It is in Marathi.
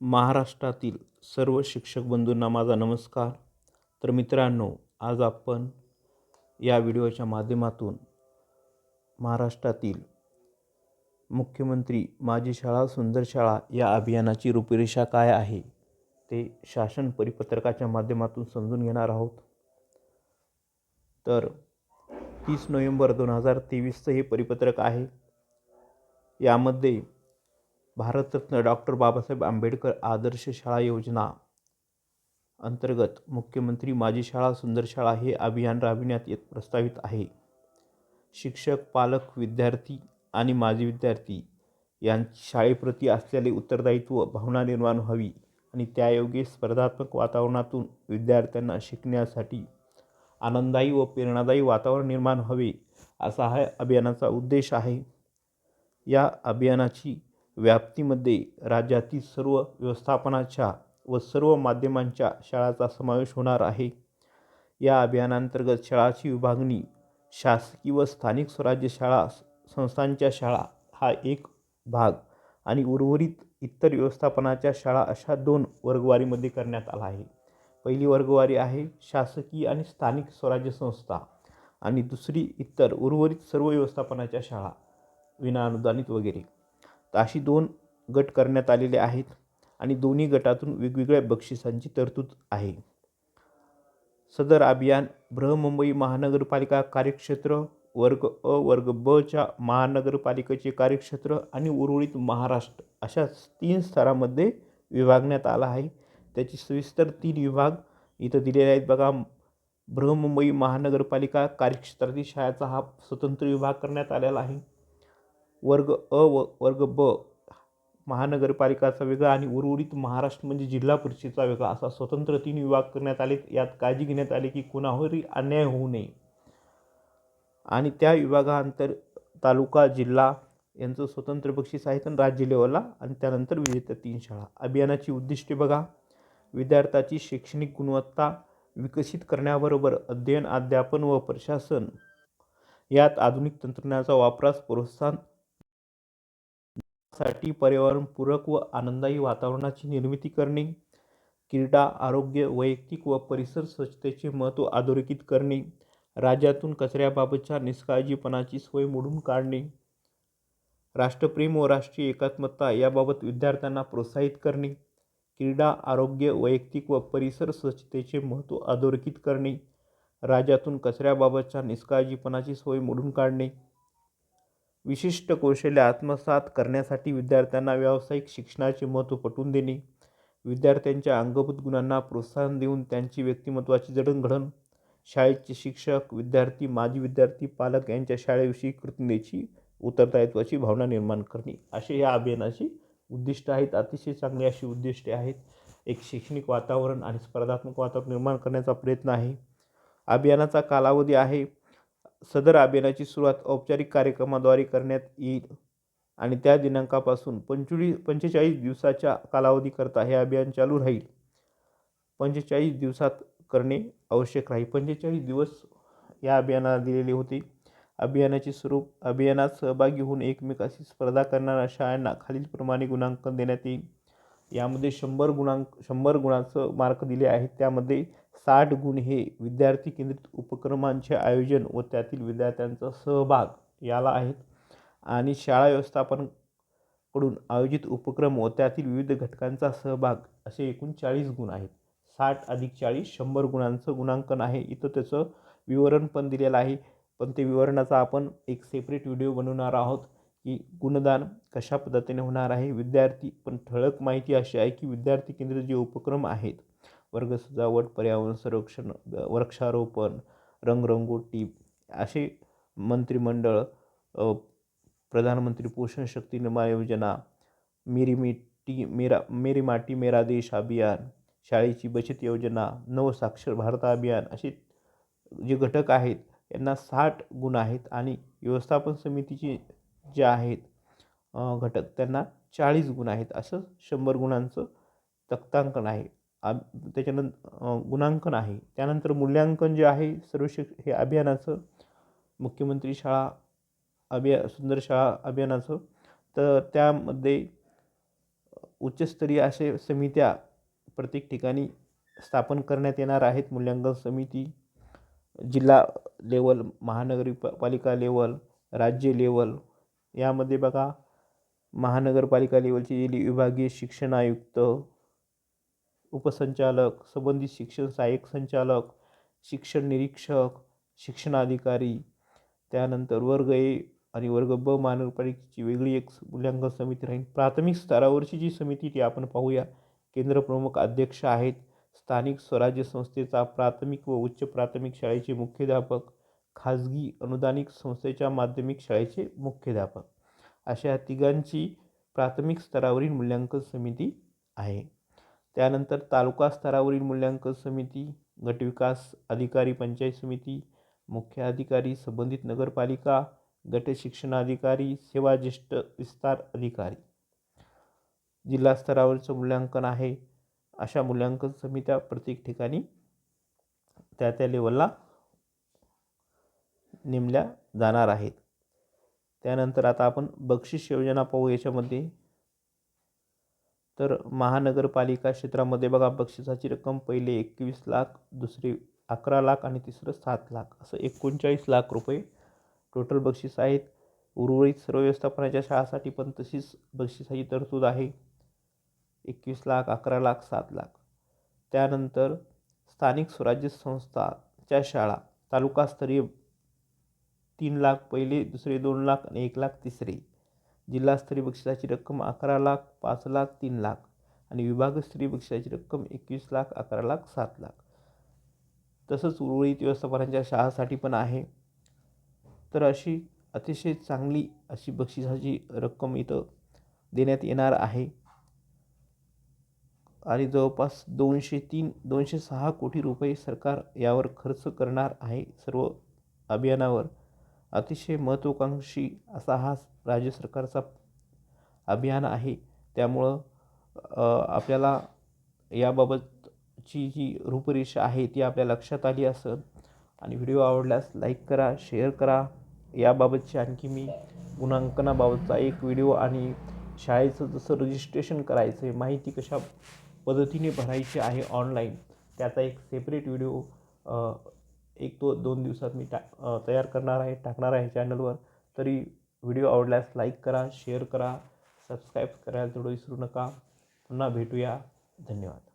महाराष्ट्रातील सर्व शिक्षक बंधूंना माझा नमस्कार. तर मित्रांनो आज आपण या व्हिडिओच्या माध्यमातून महाराष्ट्रातील मुख्यमंत्री माझी शाळा सुंदर शाळा या अभियानाची रूपरेषा काय आहे ते शासन परिपत्रकाच्या माध्यमातून समजून घेणार आहोत. तर तीस नोव्हेंबर दोन हजार तेवीसचं हे परिपत्रक आहे. यामध्ये भारतरत्न डॉक्टर बाबासाहेब आंबेडकर आदर्श शाळा योजना अंतर्गत मुख्यमंत्री माझी शाळा सुंदर शाळा हे अभियान राबविण्यात येत प्रस्तावित आहे. शिक्षक पालक विद्यार्थी आणि माजी विद्यार्थी यांची शाळेप्रती असलेले उत्तरदायित्व भावना निर्माण व्हावी आणि त्यायोगे स्पर्धात्मक वातावरणातून विद्यार्थ्यांना शिकण्यासाठी आनंददायी व प्रेरणादायी वातावरण निर्माण व्हावे असा हा अभियानाचा उद्देश आहे. या अभियानाची व्याप्तीमध्ये राज्यातील सर्व व्यवस्थापनाच्या व सर्व माध्यमांच्या शाळाचा समावेश होणार आहे. या अभियानांतर्गत शाळाची विभागणी शासकीय व स्थानिक स्वराज्य शाळा संस्थांच्या शाळा हा एक भाग आणि उर्वरित इतर व्यवस्थापनाच्या शाळा अशा दोन वर्गवारीमध्ये करण्यात आला आहे. पहिली वर्गवारी आहे शासकीय आणि स्थानिक स्वराज्य संस्था आणि दुसरी इतर उर्वरित सर्व व्यवस्थापनाच्या शाळा विनाअनुदानित वगैरे. तर अशी दोन गट करण्यात आलेले आहेत आणि दोन्ही गटातून वेगवेगळ्या बक्षिसांची तरतूद आहे. सदर अभियान बृहमुंबई महानगरपालिका कार्यक्षेत्र वर्ग अ वर्ग ब च्या महानगरपालिकेचे कार्यक्षेत्र आणि उर्वरित महाराष्ट्र अशा तीन स्तरामध्ये विभागण्यात आला आहे. त्याची सविस्तर तीन विभाग इथं दिलेले आहेत बघा. बृहमुंबई महानगरपालिका कार्यक्षेत्रातील शाळेचा हा स्वतंत्र विभाग करण्यात आलेला आहे. वर्ग अ व वर्ग ब महानगरपालिकाचा वेगळा आणि उर्वरित महाराष्ट्र म्हणजे जिल्हा परिषदेचा वेगळा असा स्वतंत्र तीन विभाग करण्यात आले यात काळजी घेण्यात आली की कोणावरही अन्याय होऊ नये. आणि त्या विभागाअंतर तालुका जिल्हा यांचं स्वतंत्र बक्षीस आहे तर राज्य लेवलला आणि त्यानंतर विजेत्या तीन शाळा. अभियानाची उद्दिष्टे बघा. विद्यार्थ्याची शैक्षणिक गुणवत्ता विकसित करण्याबरोबर अध्ययन अध्यापन व प्रशासन यात आधुनिक तंत्रज्ञानाचा वापरास प्रोत्साहन साठी पर्यावरणपूरक व आनंददायी वातावरणाची निर्मिती करणे क्रीडा आरोग्य वैयक्तिक व परिसर स्वच्छतेचे महत्त्व अधोरेखित करणे राज्यातून कचऱ्याबाबतच्या निष्काळजीपणाची सोय मोडून काढणे राष्ट्रप्रेम व राष्ट्रीय एकात्मता याबाबत विद्यार्थ्यांना प्रोत्साहित करणे क्रीडा आरोग्य वैयक्तिक व परिसर स्वच्छतेचे महत्त्व अधोरेखित करणे राज्यातून कचऱ्याबाबतच्या निष्काळजीपणाची सोय मोडून काढणे विशिष्ट कौशल्य आत्मसात करण्यासाठी विद्यार्थ्यांना व्यावसायिक शिक्षणाचे महत्त्व पटवून देणे. विद्यार्थ्यांच्या अंगभूत गुणांना प्रोत्साहन देऊन त्यांची व्यक्तिमत्त्वाची जडणघडण. शाळेचे शिक्षक विद्यार्थी माजी विद्यार्थी पालक यांच्या शाळेविषयी कृतज्ञतेची उत्तरदायित्वाची भावना निर्माण करणे. असे या अभियानाची उद्दिष्ट आहेत. अतिशय चांगली अशी उद्दिष्टे आहेत. एक शैक्षणिक वातावरण आणि स्पर्धात्मक वातावरण निर्माण करण्याचा प्रयत्न आहे. अभियानाचा कालावधी आहे. सदर अभियानाची सुरुवात औपचारिक कार्यक्रमाद्वारे करण्यात येईल आणि त्या दिनांकापासून पंचवीस पंचेचाळीस दिवसाच्या कालावधीकरता हे अभियान चालू राहील. पंचेचाळीस दिवसात करणे आवश्यक राहील. पंचेचाळीस दिवस या अभियानाला दिलेले होते. अभियानाचे स्वरूप अभियानात सहभागी होऊन एकमेकाशी स्पर्धा करणाऱ्या शाळांना खालीलप्रमाणे गुणांकन देण्यात येईल. यामध्ये शंभर गुणांक शंभर गुणाचं मार्क दिले आहेत. त्यामध्ये साठ गुण हे विद्यार्थी केंद्रित उपक्रमांचे आयोजन व त्यातील विद्यार्थ्यांचा सहभाग याला आहेत. आणि शाळा व्यवस्थापनकडून आयोजित उपक्रम व त्यातील विविध घटकांचा सहभाग असे एकूण चाळीस गुण आहेत. साठ अधिक चाळीस शंभर गुणांचं गुणांकन आहे. इथं त्याचं विवरण पण दिलेलं आहे. पण ते विवरणाचा आपण एक सेपरेट व्हिडिओ बनवणार आहोत. की गुणदान कशा पद्धतीने होणार आहे? विद्यार्थी पण ठळक माहिती अशी आहे की विद्यार्थी केंद्रित जे उपक्रम आहेत वर्ग सजावट पर्यावरण संरक्षण वृक्षारोपण रंगरंगोटी असे मंत्रिमंडळ प्रधानमंत्री पोषण शक्ती निर्माण योजना मेरी मिट्टी मेरा मेरी माटी मेरा देश अभियान शाळेची बचत योजना नवसाक्षर भारत अभियान असे जे घटक आहेत यांना साठ गुण आहेत आणि व्यवस्थापन समितीचे जे आहेत घटक त्यांना चाळीस गुण आहेत असं शंभर गुणांचं तक्तांकन आहे. आब त्याच्यानंतर गुणांकन आहे. त्यानंतर मूल्यांकन जे आहे सर्व शिक्ष हे अभियानाचं मुख्यमंत्री शाळा अभिया सुंदर शाळा अभियानाचं तर त्यामध्ये उच्चस्तरीय असे समित्या प्रत्येक ठिकाणी स्थापन करण्यात येणार आहेत. मूल्यांकन समिती जिल्हा लेवल महानगरी प पालिका लेवल राज्य लेवल यामध्ये बघा महानगरपालिका लेवलची जी विभागीय शिक्षण आयुक्त उपसंचालक संबंधित शिक्षण सहाय्यक संचालक शिक्षण निरीक्षक शिक्षणाधिकारी त्यानंतर वर्ग ए आणि वर्ग ब महानगरपालिकेची वेगळी एक मूल्यांकन समिती राहील. प्राथमिक स्तरावरची जी समिती ती आपण पाहूया. केंद्रप्रमुख अध्यक्ष आहेत. स्थानिक स्वराज्य संस्थेचा प्राथमिक व उच्च प्राथमिक शाळेचे मुख्याध्यापक खाजगी अनुदानित संस्थेच्या माध्यमिक शाळेचे मुख्याध्यापक. अशा तिघांची प्राथमिक स्तरावरील मूल्यांकन समिती आहे. त्यानंतर तालुका स्तरावरील मूल्यांकन समिती गटविकास अधिकारी पंचायत समिती मुख्य अधिकारी संबंधित नगरपालिका गट शिक्षणाधिकारी सेवा ज्येष्ठ विस्तार अधिकारी. जिल्हा स्तरावरचं मूल्यांकन आहे. अशा मूल्यांकन समित्या प्रत्येक ठिकाणी त्या त्या लेवलला नेमल्या जाणार आहेत. त्यानंतर आता आपण बक्षीस योजना पाहू याच्यामध्ये. तर महानगरपालिका क्षेत्रामध्ये बघा बक्षिसाची रक्कम पहिले एकवीस लाख दुसरी अकरा लाख आणि तिसरं सात लाख. असं एकोणचाळीस लाख रुपये टोटल बक्षीस आहेत. उर्वरित सर्व व्यवस्थापनाच्या शाळासाठी पण तशीच बक्षिसाची तरतूद आहे. एकवीस लाख अकरा लाख सात लाख. त्यानंतर स्थानिक स्वराज्य संस्थाच्या शाळा तालुकास्तरीय तीन लाख पहिले दुसरे दोन लाख आणि एक लाख तिसरे. जिल्हास्तरीय बक्षिसाची रक्कम अकरा लाख पाच लाख तीन लाख आणि विभागस्तरीय बक्षिसाची रक्कम एकवीस लाख अकरा लाख सात लाख. तसंच उर्वरित व्यवस्थापनाच्या शाळासाठी पण आहे. तर अशी अतिशय चांगली अशी बक्षिसाची रक्कम इथं देण्यात येणार आहे. आणि जवळपास दोनशे तीन दोनशे सहा कोटी रुपये सरकार यावर खर्च करणार आहे. सर्व अभियानावर अतिशय महत्त्वाकांक्षी असा हा राज्य सरकारचा अभियान आहे. त्यामुळं आपल्याला याबाबतची जी रूपरेषा आहे ती आपल्या लक्षात आली असेल आणि व्हिडिओ आवडल्यास लाईक करा शेअर करा. याबाबतची आणखी मी गुणांकनाबाबतचा एक व्हिडिओ आणि शाळेचं जसं रजिस्ट्रेशन करायचं आहे माहिती कशा पद्धतीने भरायची आहे ऑनलाईन त्याचा एक सेपरेट व्हिडिओ एक दो दोन दिवसात मी टा तयार करणार आहे टाकणार आहे चॅनलवर तरी व्हिडिओ आवडल्यास लाईक करा शेअर करा सबस्क्राईब करायला तेवढं विसरू नका. पुन्हा भेटूया. धन्यवाद.